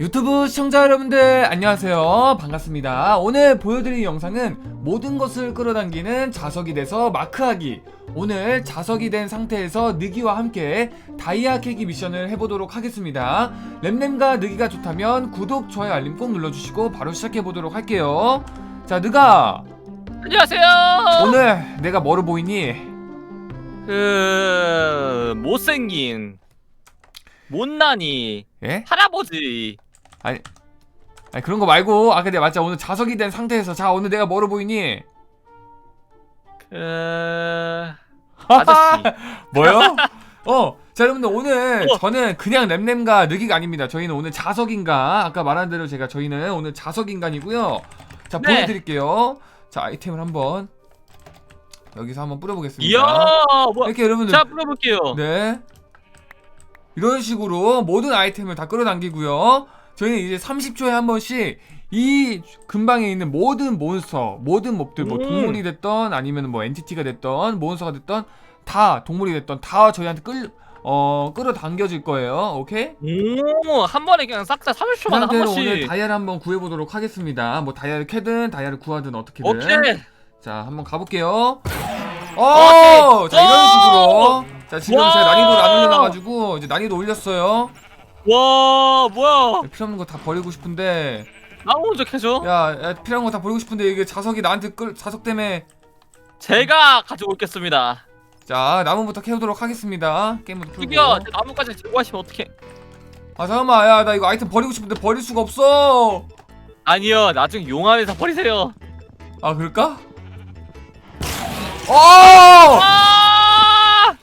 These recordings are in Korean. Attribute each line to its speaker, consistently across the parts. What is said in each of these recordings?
Speaker 1: 유튜브 시청자 여러분들 안녕하세요 반갑습니다 오늘 보여드릴 영상은 모든 것을 끌어당기는 자석이 돼서 마크하기 오늘 자석이 된 상태에서 느기와 함께 다이아 캐기 미션을 해보도록 하겠습니다 램램과 느기가 좋다면 구독, 좋아요, 알림 꼭 눌러주시고 바로 시작해보도록 할게요 자 느가
Speaker 2: 안녕하세요.
Speaker 1: 오늘 내가 뭐로 보이니?
Speaker 2: 그 못생긴 못난이
Speaker 1: 예?
Speaker 2: 할아버지.
Speaker 1: 아니 아니 그런 거 말고 아 근데 맞자 오늘 자석이 된 상태에서 자 오늘 내가 뭐로 보이니?
Speaker 2: 그 아저씨.
Speaker 1: 뭐요? 어, 자 여러분들 오늘
Speaker 2: 어.
Speaker 1: 저는 그냥 램램과 느기가 아닙니다. 저희는 오늘 자석인간 아까 말한 대로 제가 저희는 오늘 자석인간이고요. 자
Speaker 2: 네.
Speaker 1: 보여드릴게요. 자 아이템을 한번 여기서 한번 뿌려보겠습니다.
Speaker 2: 이야 뭐.
Speaker 1: 이렇게 여러분들
Speaker 2: 자 불러볼게요.
Speaker 1: 네 이런 식으로 모든 아이템을 다 끌어당기고요. 저희는 이제 30초에 한 번씩 이 근방에 있는 모든 몬스터, 모든 몹들, 뭐
Speaker 2: 음.
Speaker 1: 동물이 됐던 아니면 뭐 엔티티가 됐던 몬스터가 됐던 다 동물이 됐던 다 저희한테 끌, 어, 끌어당겨질 거예요. 오케이?
Speaker 2: 오 한 번에 그냥
Speaker 1: 싹다그
Speaker 2: 30초마다 한
Speaker 1: 상태로 오늘
Speaker 2: 번씩.
Speaker 1: 다이아를 한번 구해보도록 하겠습니다. 뭐 다이아를 캐든 다이아를 구하든 어떻게든.
Speaker 2: 오케이.
Speaker 1: 자, 한번 가볼게요. 오!
Speaker 2: 오케이.
Speaker 1: 자, 이런
Speaker 2: 오!
Speaker 1: 식으로. 자, 지금
Speaker 2: 와!
Speaker 1: 제가 난이도를 안 올려놔가지고, 이제 난이도 올렸어요.
Speaker 2: 와 뭐야?
Speaker 1: 필요 없는 거 다 버리고 싶은데,
Speaker 2: 나 먼저 캐줘.
Speaker 1: 야, 야, 필요한 거 다 버리고 싶은데, 이게 자석이 나한테 끌, 자석 때문에.
Speaker 2: 제가 가지고 오겠습니다.
Speaker 1: 자, 나무부터 캐오도록 하겠습니다. 게임부터 풀고.
Speaker 2: 제 나무까지 들고 가시면 어떡해?
Speaker 1: 아, 잠깐만, 야, 나 이거 아이템 버리고 싶은데 버릴 수가 없어!
Speaker 2: 아니요 나중에 용암에서 버리세요.
Speaker 1: 아, 그럴까? 어!
Speaker 2: 아!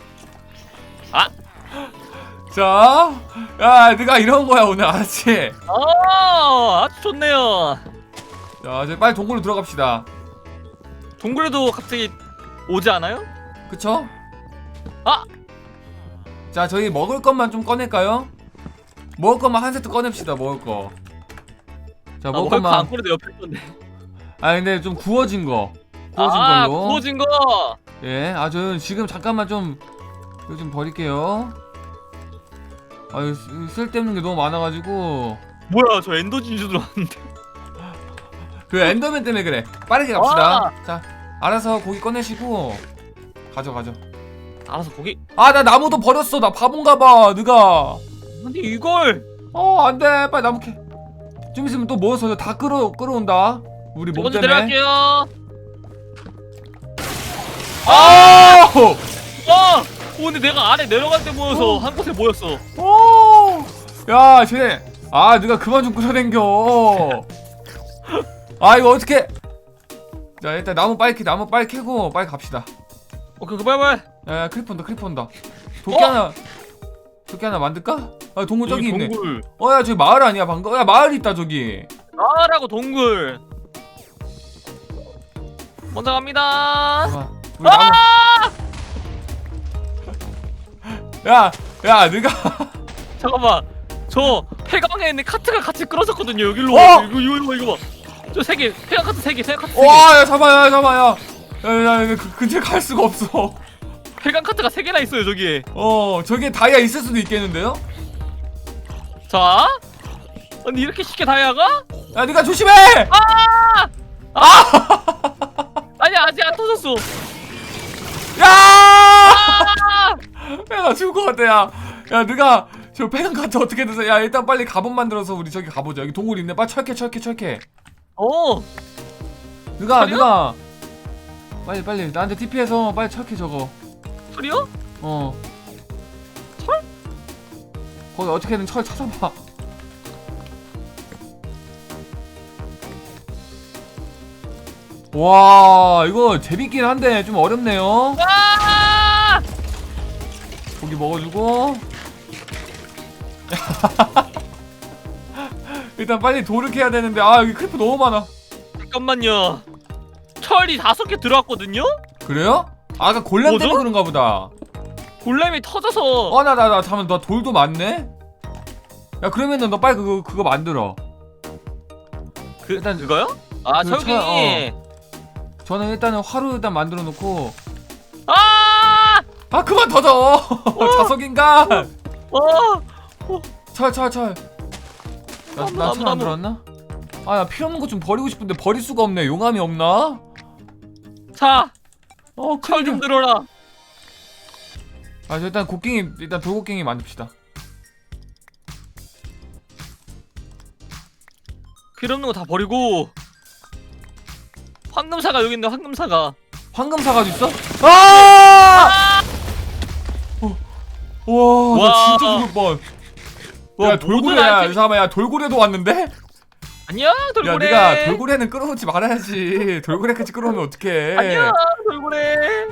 Speaker 1: 자, 야, 네가 이런 거야, 오늘, 알았지?
Speaker 2: 아 아주 좋네요.
Speaker 1: 자, 이제 빨리 동굴로 들어갑시다.
Speaker 2: 동굴에도 갑자기 오지 않아요?
Speaker 1: 그쵸?
Speaker 2: 아!
Speaker 1: 자, 저희 먹을 것만 좀 꺼낼까요? 먹을 것만 한 세트 꺼냅시다, 먹을 거. 자,
Speaker 2: 아,
Speaker 1: 먹을 것만.
Speaker 2: 꺼내도 옆에 있던데.
Speaker 1: 아, 근데 좀 구워진 거. 구워진
Speaker 2: 아,
Speaker 1: 걸로.
Speaker 2: 구워진 거.
Speaker 1: 예, 아, 저 지금 잠깐만 좀, 이거 좀 버릴게요. 아유, 쓰- 쓸데없는 게 너무 많아가지고.
Speaker 2: 뭐야, 저 엔더 진주 들어왔는데.
Speaker 1: 그 엔더맨 때문에 그래. 빠르게 갑시다.
Speaker 2: 아!
Speaker 1: 자, 알아서 고기 꺼내시고. 가져, 가져.
Speaker 2: 알아서 고기.
Speaker 1: 아, 나 나무도 버렸어. 나 바본가 봐, 느가.
Speaker 2: 근데 이걸
Speaker 1: 어, 안 돼. 빨리 나무 캐. 좀 있으면 또 모여서 다 끌어 끌어온다. 우리 몸
Speaker 2: 먼저
Speaker 1: 때문에.
Speaker 2: 내려갈게요.
Speaker 1: 아!
Speaker 2: 어! 오, 근데 내가 아래 내려갈 때 모여서 한 곳에 모였어.
Speaker 1: 오! 야, 쟤. 아, 네가 그만 좀 끌어당겨. 아, 이거 어떻게? 자, 일단 나무 빨리 캐, 나무 빨리 캐고 빨리 갑시다.
Speaker 2: 빨리 빨리.
Speaker 1: 야, 야 크리퍼 온다, 크리퍼 온다. 도끼
Speaker 2: 어?
Speaker 1: 하나, 도끼 하나 만들까? 아, 동굴 저기 있네.
Speaker 2: 동굴.
Speaker 1: 어, 야, 저기 마을 아니야, 방금? 야, 마을 있다, 저기.
Speaker 2: 나라고 동굴. 먼저 갑니다.
Speaker 1: 우리 나무. 야, 야, 네가.
Speaker 2: 잠깐만. 저 폐광에 있는 카트가 같이 끌어졌거든요. 여기로.
Speaker 1: 어!
Speaker 2: 이거 이거 이거 이거 봐. 저 세 개. 폐광 카트 세 개. 폐광 카트 세 개.
Speaker 1: 와, 야, 잠깐만, 야, 잠깐만, 야. 야, 야, 야, 그 근처에 갈 수가 없어.
Speaker 2: 폐광 카트가 세 개나 있어요, 저기.
Speaker 1: 어, 저기에 다이아 있을 수도 있겠는데요?
Speaker 2: 자. 아니 이렇게 쉽게 다이아가?
Speaker 1: 야, 네가 조심해!
Speaker 2: 아니 아직 안 터졌어.
Speaker 1: 야!
Speaker 2: 아!
Speaker 1: 야, 나 죽을 것 같아, 야. 야, 네가 저 폐강 카트 어떻게 돼서? 야, 일단 빨리 갑옷 만들어서 우리 저기 가보자. 여기 동굴 있네. 빨리 철캐, 철캐, 철캐.
Speaker 2: 어.
Speaker 1: 네가,
Speaker 2: 철이요?
Speaker 1: 네가 빨리, 빨리 나한테 TP해서 빨리 철캐 저거.
Speaker 2: 소리요?
Speaker 1: 어. 철? 거기 어떻게든 철 찾아봐. 와, 이거 재밌긴 한데 좀 어렵네요.
Speaker 2: 아!
Speaker 1: 고기 먹어주고. 일단 빨리 돌을 캐야 되는데 아 여기 크리퍼 너무 많아.
Speaker 2: 잠깐만요. 철이 다섯 개 들어왔거든요.
Speaker 1: 그래요? 아, 아까 골렘
Speaker 2: 뭐죠?
Speaker 1: 때문에 그런가 보다.
Speaker 2: 골렘이 터져서
Speaker 1: 어, 나, 나, 나, 잠깐, 나 돌도 많네? 야, 그러면은 너 빨리 그거, 그거 만들어.
Speaker 2: 그
Speaker 1: 일단-
Speaker 2: 그거요? 아
Speaker 1: 그
Speaker 2: 철갱이.
Speaker 1: 저는 일단은 화로 일단 만들어 놓고.
Speaker 2: 아!
Speaker 1: 아, 그만 터져! 자석인가? 철, 철. 나,
Speaker 2: 나 나무, 나무.
Speaker 1: 들었나? 아, 나 필요 없는 거 좀 버리고 싶은데 버릴 수가 없네. 용암이 없나?
Speaker 2: 자,
Speaker 1: 어,
Speaker 2: 철
Speaker 1: 큰일.
Speaker 2: 좀 들어라.
Speaker 1: 아, 저 일단 곡괭이 일단 돌곡괭이 만듭시다.
Speaker 2: 필요 없는 거 다 버리고. 황금사가 여기 있네. 황금사가.
Speaker 1: 황금 사과도 있어? 아! 어. 와, 나
Speaker 2: 와.
Speaker 1: 진짜 죽을 뻔.
Speaker 2: 와,
Speaker 1: 야,
Speaker 2: 모든
Speaker 1: 돌고래야.
Speaker 2: 아이템-
Speaker 1: 잠깐만, 야, 돌고래도 왔는데?
Speaker 2: 아니야, 돌고래.
Speaker 1: 야, 네가 돌고래는 끌어놓지 말아야지. 돌고래까지 끌어놓으면 어떡해.
Speaker 2: 아니야, 돌고래.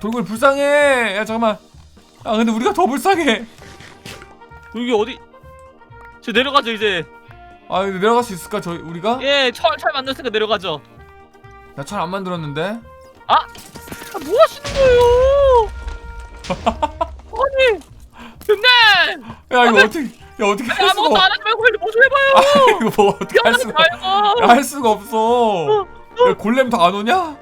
Speaker 1: 돌고래 불쌍해. 야, 잠깐만. 아, 근데 우리가 더 불쌍해.
Speaker 2: 여기 어디? 저 내려가죠 이제.
Speaker 1: 아, 근데 내려갈 수 있을까, 저, 우리가?
Speaker 2: 예, 철, 철 만들었으니까 내려가죠.
Speaker 1: 나잘안 만들었는데?
Speaker 2: 아, 뭐 하시는 거예요? 아니, 근데
Speaker 1: 야, 이거 어떻게, 야, 어떻게 할 수가
Speaker 2: 아무것도
Speaker 1: 없...
Speaker 2: 안 하지 말고 빨리 뭐좀 해봐요.
Speaker 1: 이거 뭐 어떻게 할 수가
Speaker 2: 말고.
Speaker 1: 할 수가 없어. 야, 골렘 더안 오냐?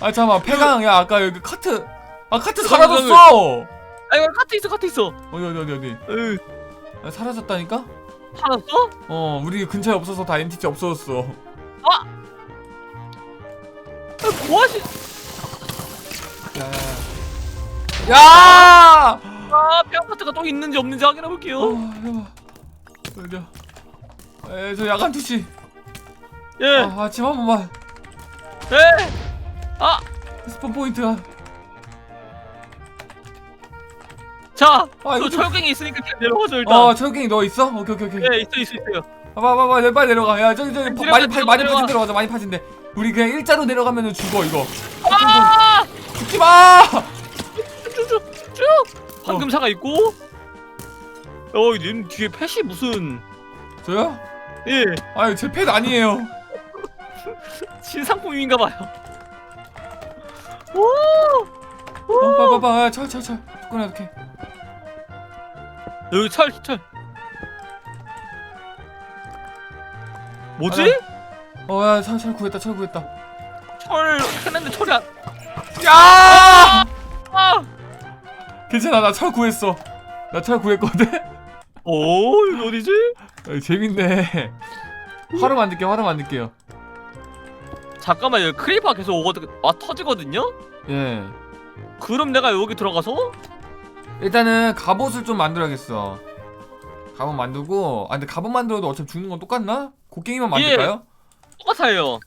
Speaker 1: 아 잠깐만 폐강 야 아까 여기 카트 아 카트
Speaker 2: 여기,
Speaker 1: 사라졌어.
Speaker 2: 아 이거 카트 있어, 카트 있어.
Speaker 1: 어디 어디 어디 어디
Speaker 2: 으,
Speaker 1: 아, 사라졌다니까?
Speaker 2: 살았어?
Speaker 1: 어 우리 근처에 없어서 다 NTT 없어졌어.
Speaker 2: 아, 뭐 하시?
Speaker 1: 야. 야.
Speaker 2: 아, 뼈 카트가 또 있는지 없는지 확인해 볼게요.
Speaker 1: 어 잠깐만. 어디야? 에저 야간 투시.
Speaker 2: 예,
Speaker 1: 아 아침 한 번만
Speaker 2: 예. 아,
Speaker 1: 스폰 포인트가.
Speaker 2: 자,
Speaker 1: 아, 이거
Speaker 2: 저
Speaker 1: 좀-
Speaker 2: 철갱이 있으니까 그냥 내려가죠 일단.
Speaker 1: 어 철갱이 너 있어? 오케이 오케이 오케이.
Speaker 2: 예, 있어, 있어, 있어요.
Speaker 1: 봐봐 봐봐 내 빨리 내려가 야 저기 저기 파- 많이 파, 많이. 파진 데로 가자 많이 파진 데 우리 그냥 일자로 내려가면은 죽어 이거
Speaker 2: 아,
Speaker 1: 죽지 마
Speaker 2: 쭉. 황금사가 있고. 어, 님 뒤에 펫이 무슨?
Speaker 1: 저요?
Speaker 2: 예,
Speaker 1: 아유 제펫 아니에요
Speaker 2: 신상품인가 봐요. 오,
Speaker 1: 어, 봐봐봐 철철 철 꺼내 이렇게
Speaker 2: 여기 철, 철. 뭐지?
Speaker 1: 어 야 철 철 구했다 철 구했다
Speaker 2: 철 했는데 철이 안.
Speaker 1: 야
Speaker 2: 아!
Speaker 1: 괜찮아 나철 구했어 나철 구했거든
Speaker 2: 오, 여기 어디지?
Speaker 1: 어, 재밌네 화로 만들게 화로 만들게요
Speaker 2: 잠깐만 여기 크리퍼가 계속 오거든. 아 터지거든요?
Speaker 1: 예
Speaker 2: 그럼 내가 여기 들어가서
Speaker 1: 일단은 갑옷을 좀 만들어야겠어 갑옷 만들고 아 근데 갑옷 만들어도 어차피 죽는 건 똑같나? 곡괭이만 만들까요?
Speaker 2: 똑같아요.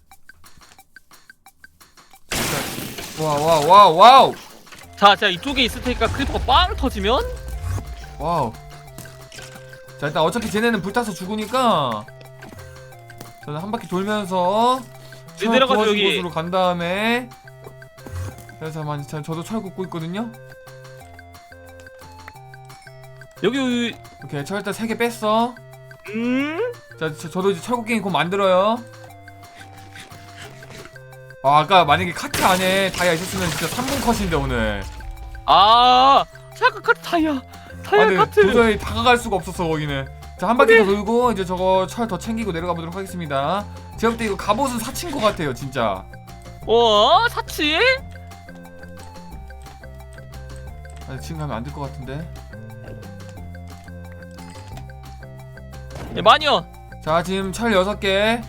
Speaker 1: 와와 와 와우,
Speaker 2: 자, 자 이쪽에 있을 테니까 크리퍼가 빵 터지면
Speaker 1: 와우. 자 일단 어차피 쟤네는 불타서 죽으니까 저는 한 바퀴 돌면서
Speaker 2: 이제
Speaker 1: 철
Speaker 2: 내려가죠,
Speaker 1: 구워진
Speaker 2: 여기.
Speaker 1: 곳으로 간 다음에 그래서 만 저- 저도 철 굽고 있거든요.
Speaker 2: 여기 여기
Speaker 1: 오케이 철 일단 세 개 뺐어.
Speaker 2: 음?
Speaker 1: 자 저, 저도 이제 철곡갱이 곧 만들어요. 아 아까 만약에 카트 안에 다이아 있었으면 진짜 3분 컷인데 오늘.
Speaker 2: 아, 잠깐 카트 다이아.
Speaker 1: 아
Speaker 2: 다이아
Speaker 1: 근데
Speaker 2: 카트.
Speaker 1: 도저히 다가갈 수가 없었어 거기는. 자한 바퀴 더 돌고 이제 저거 철 더 챙기고 내려가 보도록 하겠습니다. 제가 볼때 이거 갑옷은 사친 것 같아요 진짜.
Speaker 2: 어, 사치?
Speaker 1: 아, 지금 가면 안 될 것 같은데.
Speaker 2: 예, 마녀.
Speaker 1: 자 지금 철 6개.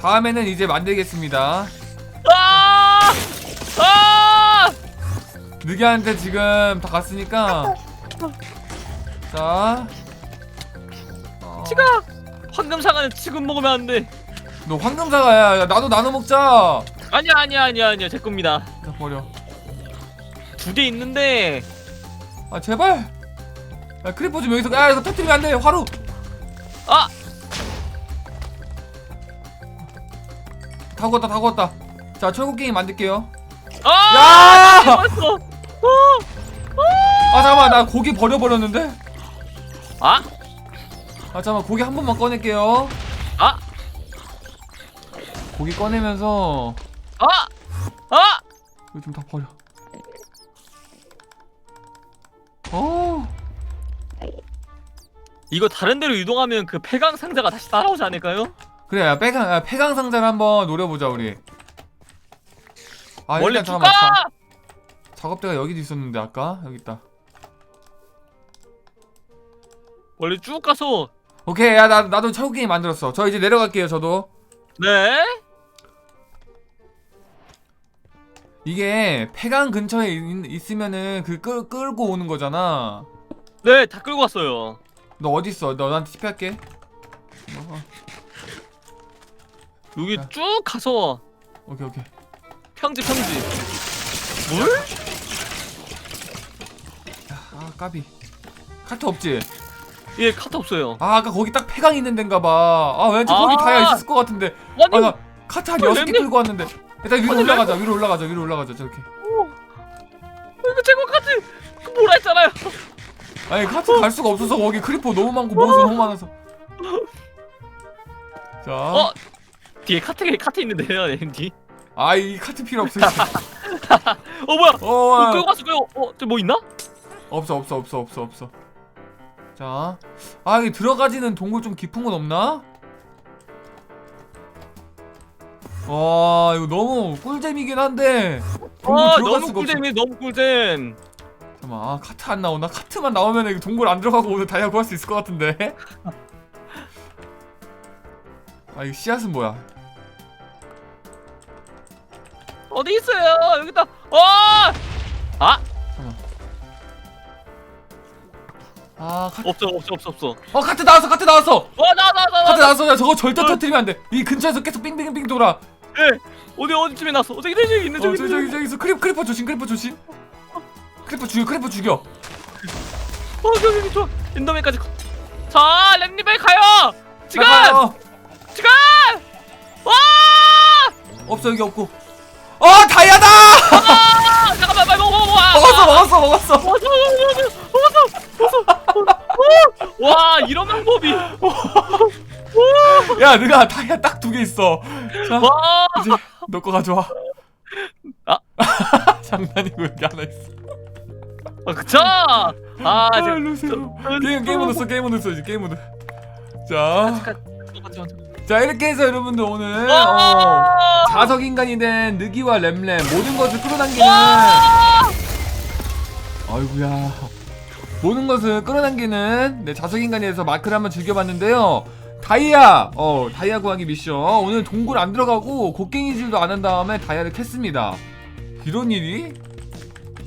Speaker 1: 다음에는 이제 만들겠습니다.
Speaker 2: 아! 아!
Speaker 1: 느기한테 지금 다 갔으니까. 자. 어,
Speaker 2: 지가 황금사과는 지금 먹으면 안 돼.
Speaker 1: 너 황금사과야. 야, 나도 나눠 먹자.
Speaker 2: 아니야, 아니야, 아니야, 아니야. 제 겁니다.
Speaker 1: 자 버려.
Speaker 2: 두 개 있는데
Speaker 1: 아 제발. 야 크리퍼 좀 여기서 야 이거 터뜨리면 안 돼. 화로.
Speaker 2: 아!
Speaker 1: 다 구웠다 다 구웠다. 자 철곡갱이 만들게요.
Speaker 2: 아!
Speaker 1: 야!
Speaker 2: 벌써.
Speaker 1: 아 잠깐만 나 고기 버려버렸는데.
Speaker 2: 아?
Speaker 1: 아 잠깐만 고기 한 번만 꺼낼게요.
Speaker 2: 아!
Speaker 1: 고기 꺼내면서
Speaker 2: 아! 아!
Speaker 1: 이거 좀 다 버려. 어.
Speaker 2: 이거 다른 데로 이동하면 그 폐광 상자가 다시 따라오지 않을까요?
Speaker 1: 그래, 야, 폐강, 야, 폐강 상자를 한번 노려보자 우리. 아
Speaker 2: 원래
Speaker 1: 일단 잠깐만 자, 작업대가 여기도 있었는데 아까? 여기 있다.
Speaker 2: 원래 쭉 가서.
Speaker 1: 오케이 야 나, 나도 게임 만들었어. 저 이제 내려갈게요 저도.
Speaker 2: 네.
Speaker 1: 이게 폐강 근처에 있, 으면은그 끌, 끌고 오는 거잖아.
Speaker 2: 네, 다 끌고 왔어요.
Speaker 1: 너 어딨어? 너 나한테 TP 할게. 어,
Speaker 2: 여기
Speaker 1: 자.
Speaker 2: 쭉 가서.
Speaker 1: 오케이 오케이
Speaker 2: 평지 평지. 물?
Speaker 1: 아 까비 카트 없지?
Speaker 2: 예, 카트 없어요.
Speaker 1: 아 아까 거기 딱 폐강 있는 데인가 봐아 왠지 거기
Speaker 2: 아.
Speaker 1: 다이아 있을 것 같은데
Speaker 2: 아니,
Speaker 1: 아 나 카트 한
Speaker 2: 어,
Speaker 1: 여섯 개
Speaker 2: 램비-
Speaker 1: 끌고 왔는데 일단 위로
Speaker 2: 아니,
Speaker 1: 올라가자 위로 올라가자 위로 올라가자 저렇게
Speaker 2: 이거 제거 카트 그 뭐라 했잖아요.
Speaker 1: 아니 카트 갈 수가 없어서 거기 크리퍼 너무 많고 몬스터 너무 많아서 자
Speaker 2: 어? 뒤에 카트 카트 있는데요, 앤디.
Speaker 1: 아이 카트 필요 없어
Speaker 2: 어 뭐야?
Speaker 1: 어,
Speaker 2: 어,
Speaker 1: 아,
Speaker 2: 끌고 갔어, 끌고. 어, 저 뭐 있나?
Speaker 1: 없어 없어 없어 없어 없어 자, 아 여기 들어가지는 동굴 좀 깊은 건 없나? 와 이거 너무 꿀잼이긴 한데 동굴
Speaker 2: 아,
Speaker 1: 들어갈
Speaker 2: 너무
Speaker 1: 수가 없어
Speaker 2: 꿀잼이 너무 꿀잼.
Speaker 1: 잠깐만 아 카트 안 나오나? 카트만 나오면 이거 동굴 안 들어가고 오늘 다이아 구할 수 있을 것 같은데 아 이거 씨앗은 뭐야
Speaker 2: 어디 있어요? 여기 있다. 어! 아,
Speaker 1: 아 카트
Speaker 2: 없어, 없어, 없어, 없어.
Speaker 1: 어 카트 나왔어 카트 나왔어
Speaker 2: 어, 나, 나, 나,
Speaker 1: 카트
Speaker 2: 나.
Speaker 1: 나왔어 야 저거 절대
Speaker 2: 어.
Speaker 1: 터뜨리면 안돼 이 근처에서 계속 빙빙빙 돌아
Speaker 2: 예. 어디 어디쯤에 났어? 어, 저기 저기 있는
Speaker 1: 어,
Speaker 2: 저기
Speaker 1: 저기 저기 저기 있어 크리퍼 크리퍼 조심 크리퍼 조심 크리퍼 죽여 크리퍼 죽여
Speaker 2: 어, 저기 저기 좋아. 엔더맨까지. 자, 랩니벨 가요. 지금,
Speaker 1: 나, 어,
Speaker 2: 지금. 와!
Speaker 1: 없어 여기 없고 어 다이아다
Speaker 2: 아, 잠깐만, 빨리 먹어, 먹어. 아,
Speaker 1: 먹었어 먹었어 먹었어
Speaker 2: 먹었어, 먹었어, 먹었어, 먹었어. 와, 이런 방법이.
Speaker 1: 야 누가 다이아 딱 두 개 있어 자
Speaker 2: 와,
Speaker 1: 이제 너 거 가져와
Speaker 2: 아.
Speaker 1: 장난이고 여기 하나 있어
Speaker 2: 아, 그쵸? 아,
Speaker 1: 아
Speaker 2: 지금.
Speaker 1: 게임 게임 모드 써 게임 모드 써 이제 게임 모드 자,
Speaker 2: 잠깐, 잠깐, 잠깐.
Speaker 1: 자 이렇게 해서 여러분들 오늘 어,
Speaker 2: 와!
Speaker 1: 자석 인간이 된 느기와 램램 모든 것을 끌어당기는
Speaker 2: 와!
Speaker 1: 아이구야. 모든 것을 끌어당기는 네, 자석 인간이 돼서 마크를 한번 즐겨봤는데요. 다이아 어 다이아 구하기 미션. 오늘 동굴 안 들어가고 곡괭이질도 안 한 다음에 다이아를 캤습니다. 이런 일이?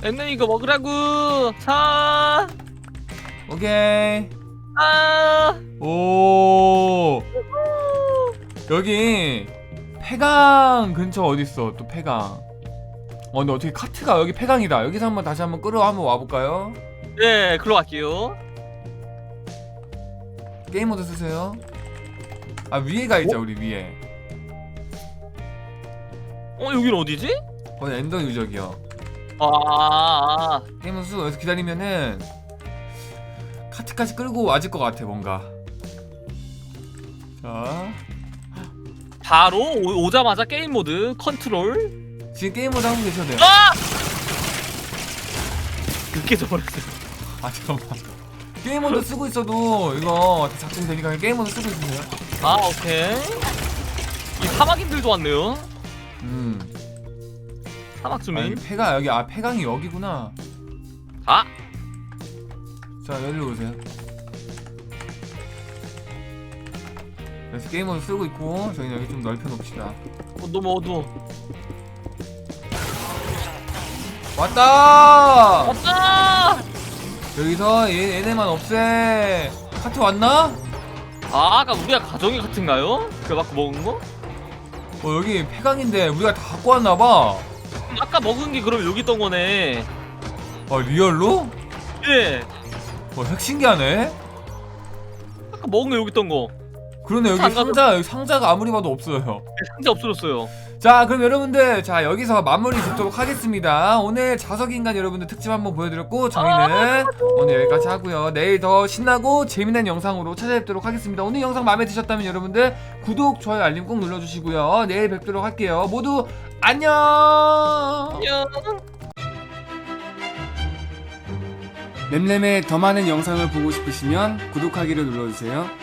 Speaker 2: 엠네 이거 먹으라고. 자,
Speaker 1: 오케이.
Speaker 2: 아,
Speaker 1: 오 여기 폐강 근처 어딨어 또 폐강? 어 근데 어떻게 카트가 여기 폐강이다. 여기서 한번 다시 한번 끌어 한번 와볼까요?
Speaker 2: 네, 글로 갈게요.
Speaker 1: 게임 모드 쓰세요. 아 위에 가 있자 우리 위에.
Speaker 2: 어, 여기는 어디지?
Speaker 1: 거기 엔더 유적이요.
Speaker 2: 아, 아,
Speaker 1: 게임 모드 쓰고 여기서 기다리면은 카트까지 끌고 와질 것 같아 뭔가. 자
Speaker 2: 바로 오, 오자마자 게임 모드 컨트롤.
Speaker 1: 지금 게임 모드 하고 계셔도 돼요
Speaker 2: 아! 늦게 져버렸어요.
Speaker 1: 아 잠깐만 게임 모드 쓰고 있어도 이거 다 작동되니까 게임 모드 쓰고 있으세요
Speaker 2: 아, 오케이. 이 사막인들도 왔네요.
Speaker 1: 음
Speaker 2: 사막
Speaker 1: 아니
Speaker 2: 주민.
Speaker 1: 폐가 여기 아 폐강이 여기구나
Speaker 2: 아,
Speaker 1: 자 여기로 오세요 그래서 게임 모드 쓰고 있고 저희는 여기 좀 넓혀 놓읍시다
Speaker 2: 어, 너무 어두워.
Speaker 1: 왔다
Speaker 2: 왔다!
Speaker 1: 여기서 얘, 얘네만 없애 카트 왔나?
Speaker 2: 아, 아까 우리가 가정이 같은가요? 그 아까 먹은 거?
Speaker 1: 어 여기 폐강인데 우리가 다 갖고 왔나봐
Speaker 2: 음, 아까 먹은 게 그럼 여기 있던 거네.
Speaker 1: 어 리얼로?
Speaker 2: 예.
Speaker 1: 어 핵 신기하네
Speaker 2: 아까 먹은 거 여기 있던 거.
Speaker 1: 그러네 여기 상자 여기 상자가 아무리 봐도 없어요.
Speaker 2: 네, 상자 없어졌어요.
Speaker 1: 자 그럼 여러분들 자 여기서 마무리 짓도록 하겠습니다. 오늘 자석인간 여러분들 특집 한번 보여드렸고 저희는 오늘 여기까지 하고요. 내일 더 신나고 재미난 영상으로 찾아뵙도록 하겠습니다. 오늘 영상 마음에 드셨다면 여러분들 구독 좋아요 알림 꼭 눌러주시고요. 내일 뵙도록 할게요. 모두 안녕!
Speaker 2: 안녕.
Speaker 1: 램램의 더 많은 영상을 보고 싶으시면 구독하기를 눌러주세요